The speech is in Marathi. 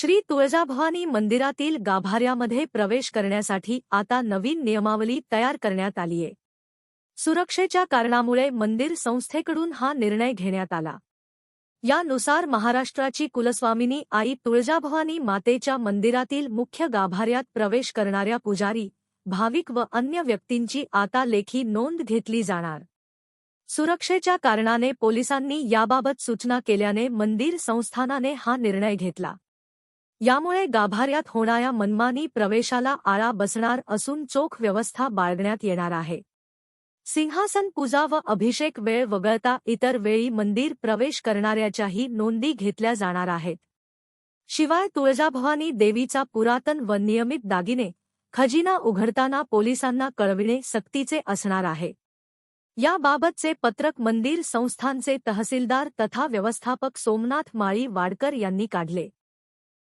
श्री तुळजाभवानी मंदिरातील गाभाऱ्यामध्ये प्रवेश करण्यासाठी आता नवीन नियमावली तयार करण्यात आलीये. सुरक्षेच्या कारणामुळे मंदिर संस्थेकडून हा निर्णय घेण्यात आला. यानुसार महाराष्ट्राची कुलस्वामिनी आई तुळजाभवानी मातेच्या मंदिरातील मुख्य गाभाऱ्यात प्रवेश करणाऱ्या पुजारी भाविक व अन्य व्यक्तींची आता लेखी नोंद घेतली जाणार. सुरक्षेच्या कारणाने पोलिसांनी याबाबत सूचना केल्याने मंदिर संस्थानाने हा निर्णय घेतला. यामुळे गाभाऱ्यात होणाऱ्या मनमानी प्रवेशाला आळा बसणार असून चोख व्यवस्था बाळगण्यात येणार आहे. सिंहासन पूजा व अभिषेक वेळ वगळता इतर वेळी मंदिर प्रवेश करणाऱ्याच्याही नोंदी घेतल्या जाणार आहेत. शिवाय तुळजाभवानी देवीचा पुरातन व नियमित दागिने खजिना उघडताना पोलिसांना कळविणे सक्तीचे असणार आहे. याबाबतचे पत्रक मंदिर संस्थानचे तहसीलदार तथा व्यवस्थापक सोमनाथ माळी वाडकर यांनी काढले.